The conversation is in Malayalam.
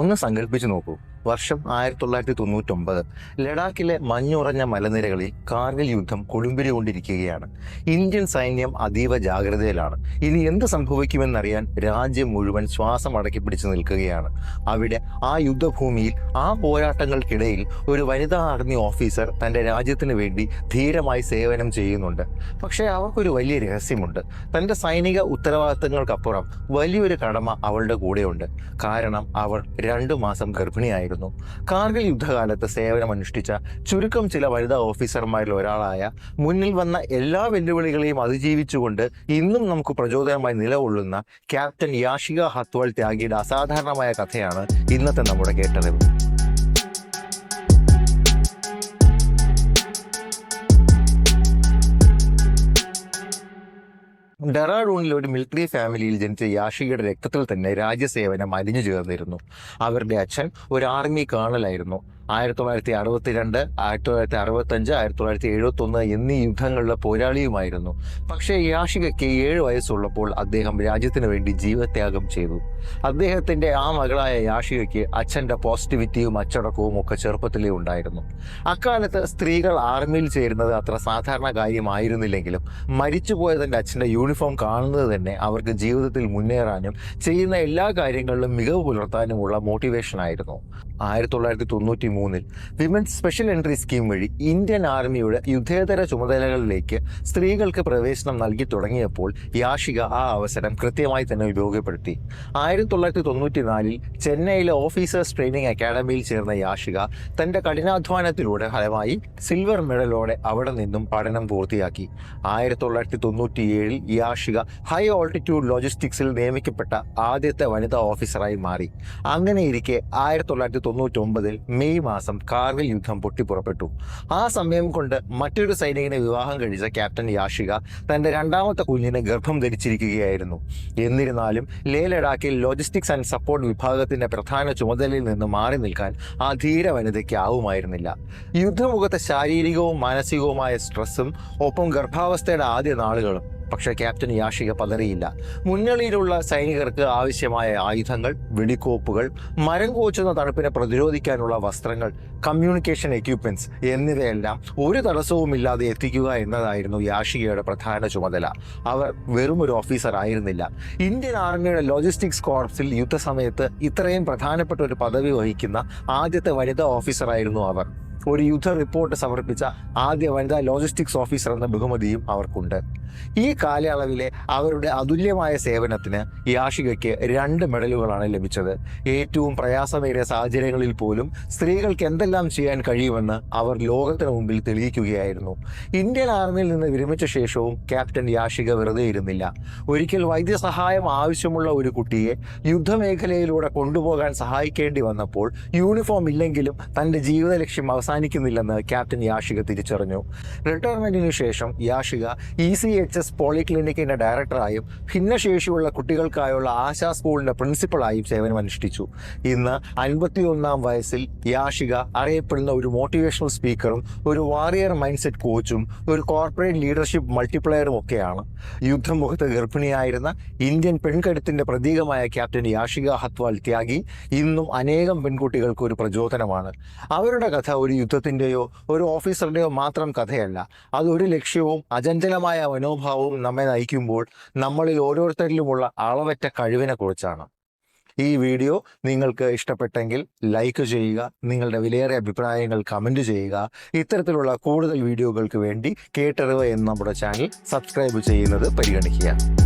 ഒന്ന് സങ്കല്പിച്ചു നോക്കൂ. വർഷം ആയിരത്തി തൊള്ളായിരത്തി തൊണ്ണൂറ്റൊമ്പത് ലഡാക്കിലെ മഞ്ഞുറഞ്ഞ മലനിരകളിൽ കാർഗിൽ യുദ്ധം കൊണ്ടിരിക്കുകയാണ് ഇന്ത്യൻ സൈന്യം അതീവ ജാഗ്രതയിലാണ്. ഇനി എന്ത് സംഭവിക്കുമെന്നറിയാൻ രാജ്യം മുഴുവൻ ശ്വാസം അടക്കി പിടിച്ചു നിൽക്കുകയാണ്. അവിടെ ആ യുദ്ധഭൂമിയിൽ ആ പോരാട്ടങ്ങൾക്കിടയിൽ ഒരു വനിതാ ആർമി ഓഫീസർ തന്റെ രാജ്യത്തിന് വേണ്ടി ധീരമായി സേവനം ചെയ്യുന്നുണ്ട്. പക്ഷേ അവർക്കൊരു വലിയ രഹസ്യമുണ്ട്. തന്റെ സൈനിക ഉത്തരവാദിത്തങ്ങൾക്കപ്പുറം വലിയൊരു കടമ അവളുടെ കൂടെയുണ്ട്. കാരണം അവൾ രണ്ടു മാസം ഗർഭിണിയായിരുന്നു. കാർഗിൽ യുദ്ധകാലത്ത് സേവനമനുഷ്ഠിച്ച ചുരുക്കം ചില വനിതാ ഓഫീസർമാരിൽ ഒരാളായ മുന്നിൽ വന്ന എല്ലാ വെല്ലുവിളികളെയും അതിജീവിച്ചുകൊണ്ട് ഇന്നും നമുക്ക് പ്രചോദനമായി നിലകൊള്ളുന്ന ക്യാപ്റ്റൻ യാഷിക ഹത്വാൾ ത്യാഗിയുടെ അസാധാരണമായ കഥയാണ് ഇന്നത്തെ നമ്മുടെ കേട്ടറിവ്. ഡെറാഡൂണിൽ ഒരു മിലിറ്ററി ഫാമിലിയിൽ ജനിച്ച യാഷികയുടെ രക്തത്തിൽ തന്നെ രാജ്യസേവനം അലിഞ്ഞു ചേർന്നിരുന്നു. അവരുടെ അച്ഛൻ ഒരു ആർമി കേണലായിരുന്നു. ആയിരത്തി തൊള്ളായിരത്തി അറുപത്തി രണ്ട് ആയിരത്തി തൊള്ളായിരത്തി അറുപത്തഞ്ച് ആയിരത്തി തൊള്ളായിരത്തി എഴുപത്തി ഒന്ന് എന്നീ യുദ്ധങ്ങളിലെ പോരാളിയുമായിരുന്നു. പക്ഷേ യാഷികയ്ക്ക് ഏഴ് വയസ്സുള്ളപ്പോൾ അദ്ദേഹം രാജ്യത്തിന് വേണ്ടി ജീവത്യാഗം ചെയ്തു. അദ്ദേഹത്തിന്റെ ആ മകളായ യാഷികയ്ക്ക് അച്ഛന്റെ പോസിറ്റിവിറ്റിയും അച്ചടക്കവും ഒക്കെ ചെറുപ്പത്തിലേ ഉണ്ടായിരുന്നു. അക്കാലത്ത് സ്ത്രീകൾ ആർമിയിൽ ചേരുന്നത് അത്ര സാധാരണ കാര്യമായിരുന്നില്ലെങ്കിലും മരിച്ചുപോയ തന്റെ അച്ഛന്റെ യൂണിഫോം കാണുന്നത് തന്നെ അവർക്ക് ജീവിതത്തിൽ മുന്നേറാനും ചെയ്യുന്ന എല്ലാ കാര്യങ്ങളിലും മികവ് പുലർത്താനുമുള്ള മോട്ടിവേഷൻ ആയിരുന്നു. ആയിരത്തി തൊള്ളായിരത്തി തൊണ്ണൂറ്റി മൂന്നിൽ വിമൻസ് സ്പെഷ്യൽ എൻട്രി സ്കീം വഴി ഇന്ത്യൻ ആർമിയുടെ യുദ്ധേതര ചുമതലകളിലേക്ക് സ്ത്രീകൾക്ക് പ്രവേശനം നൽകി തുടങ്ങിയപ്പോൾ യാഷിക ആ അവസരം കൃത്യമായി തന്നെ ഉപയോഗപ്പെടുത്തി. ആയിരത്തി തൊള്ളായിരത്തി തൊണ്ണൂറ്റി നാലിൽ ചെന്നൈയിലെ ഓഫീസേഴ്സ് ട്രെയിനിങ് അക്കാഡമിയിൽ ചേർന്ന യാഷിക തന്റെ കഠിനാധ്വാനത്തിലൂടെ ഫലമായി സിൽവർ മെഡലോടെ അവിടെ നിന്നും പഠനം പൂർത്തിയാക്കി. ആയിരത്തി തൊള്ളായിരത്തി തൊണ്ണൂറ്റി ഏഴിൽ യാഷിക ഹൈ ഓൾട്ടിറ്റ്യൂഡ് ലോജിസ്റ്റിക്സിൽ നിയമിക്കപ്പെട്ട ആദ്യത്തെ വനിതാ ഓഫീസറായി മാറി. അങ്ങനെയിരിക്കെ ആയിരത്തി തൊള്ളായിരത്തി തൊണ്ണൂറ്റി ഒമ്പതിൽ മെയ് മാസം കാർഗിൽ യുദ്ധം പൊട്ടിപ്പുറപ്പെട്ടു. ആ സമയം കൊണ്ട് മറ്റൊരു സൈനികനെ വിവാഹം കഴിച്ച ക്യാപ്റ്റൻ യാഷിക തന്റെ രണ്ടാമത്തെ കുഞ്ഞിനെ ഗർഭം ധരിച്ചിരിക്കുകയായിരുന്നു. എന്നിരുന്നാലും ലേ ലഡാക്കിൽ ലോജിസ്റ്റിക്സ് ആൻഡ് സപ്പോർട്ട് വിഭാഗത്തിന്റെ പ്രധാന ചുമതലയിൽ നിന്ന് മാറി നിൽക്കാൻ ആ ധീര വനിതയ്ക്ക് ആവുമായിരുന്നില്ല. യുദ്ധമുഖത്തെ ശാരീരികവും മാനസികവുമായ സ്ട്രെസ്സും ഒപ്പം ഗർഭാവസ്ഥയുടെ ആദ്യ നാളുകളും പക്ഷേ ക്യാപ്റ്റൻ യാഷിക പതറിയില്ല. മുന്നണിയിലുള്ള സൈനികർക്ക് ആവശ്യമായ ആയുധങ്ങൾ വെടിക്കോപ്പുകൾ മരം കോച്ചുന്ന തണുപ്പിനെ പ്രതിരോധിക്കാനുള്ള വസ്ത്രങ്ങൾ കമ്മ്യൂണിക്കേഷൻ എക്യുപ്മെന്റ്സ് എന്നിവയെല്ലാം ഒരു തടസ്സവുമില്ലാതെ എത്തിക്കുക എന്നതായിരുന്നു യാഷികയുടെ പ്രധാന ചുമതല. അവർ വെറും ഒരു ഓഫീസർ ആയിരുന്നില്ല. ഇന്ത്യൻ ആർമിയുടെ ലോജിസ്റ്റിക്സ് കോർപ്സിൽ യുദ്ധസമയത്ത് ഇത്രയും പ്രധാനപ്പെട്ട ഒരു പദവി വഹിക്കുന്ന ആദ്യത്തെ വനിതാ ഓഫീസറായിരുന്നു അവർ. ഒരു യുദ്ധ റിപ്പോർട്ട് സമർപ്പിച്ച ആദ്യ വനിതാ ലോജിസ്റ്റിക്സ് ഓഫീസർ എന്ന ബഹുമതിയും അവർക്കുണ്ട്. ഈ കാലയളവിലെ അവരുടെ അതുല്യമായ സേവനത്തിന് യാഷികയ്ക്ക് രണ്ട് മെഡലുകളാണ് ലഭിച്ചത്. ഏറ്റവും പ്രയാസമേറിയ സാഹചര്യങ്ങളിൽ പോലും സ്ത്രീകൾക്ക് എന്തെല്ലാം ചെയ്യാൻ കഴിയുമെന്ന് അവർ ലോകത്തിന് മുമ്പിൽ തെളിയിക്കുകയായിരുന്നു. ഇന്ത്യൻ ആർമിയിൽ നിന്ന് വിരമിച്ച ശേഷവും ക്യാപ്റ്റൻ യാഷിക വെറുതെ ഇരുന്നില്ല. ഒരിക്കൽ വൈദ്യസഹായം ആവശ്യമുള്ള ഒരു കുട്ടിയെ യുദ്ധമേഖലയിലൂടെ കൊണ്ടുപോകാൻ സഹായിക്കേണ്ടി വന്നപ്പോൾ യൂണിഫോം ഇല്ലെങ്കിലും തന്റെ ജീവിത ലക്ഷ്യം അവസാനിക്കുന്നില്ലെന്ന് ക്യാപ്റ്റൻ യാഷിക തിരിച്ചറിഞ്ഞു. റിട്ടയർമെന്റിന് ശേഷം Yashika E C H S പോളിക്ലിനിക്കിന്റെ ഡയറക്ടറായും ഭിന്നശേഷിയുള്ള കുട്ടികൾക്കായുള്ള ആശാ സ്കൂളിന്റെ പ്രിൻസിപ്പളായും സേവനമനുഷ്ഠിച്ചു ഇന്ന് അൻപത്തിയൊന്നാം വയസ്സിൽ യാഷിക അറിയപ്പെടുന്ന ഒരു മോട്ടിവേഷണൽ സ്പീക്കറും ഒരു വാറിയർ മൈൻഡ് സെറ്റ് കോച്ചും ഒരു കോർപ്പറേറ്റ് ലീഡർഷിപ്പ് മൾട്ടിപ്ലയറും ഒക്കെയാണ്. യുദ്ധമുഖത്ത് ഗർഭിണിയായിരുന്ന ഇന്ത്യൻ പെൺകരുത്തിന്റെ പ്രതീകമായ ക്യാപ്റ്റൻ യാഷിക ഹത്വാൽ ത്യാഗി ഇന്നും അനേകം പെൺകുട്ടികൾക്ക് ഒരു പ്രചോദനമാണ്. അവരുടെ കഥ ഒരു യുദ്ധത്തിന്റെയോ ഒരു ഓഫീസറുടെയോ മാത്രം കഥയല്ല. അത് ഒരു ലക്ഷ്യവും അചഞ്ചലമായ മനോഭാവവും നമ്മെ നയിക്കുമ്പോൾ നമ്മളിൽ ഓരോരുത്തരിലുമുള്ള അളവറ്റ കഴിവിനെ കുറിച്ചാണ്. ഈ വീഡിയോ നിങ്ങൾക്ക് ഇഷ്ടപ്പെട്ടെങ്കിൽ ലൈക്ക് ചെയ്യുക നിങ്ങളുടെ വിലയേറിയ അഭിപ്രായങ്ങൾ കമന്റ് ചെയ്യുക ഇത്തരത്തിലുള്ള കൂടുതൽ വീഡിയോകൾക്ക് വേണ്ടി കേട്ടറിവ് എന്ന നമ്മുടെ ചാനൽ സബ്സ്ക്രൈബ് ചെയ്യുന്നത് പരിഗണിക്കുക.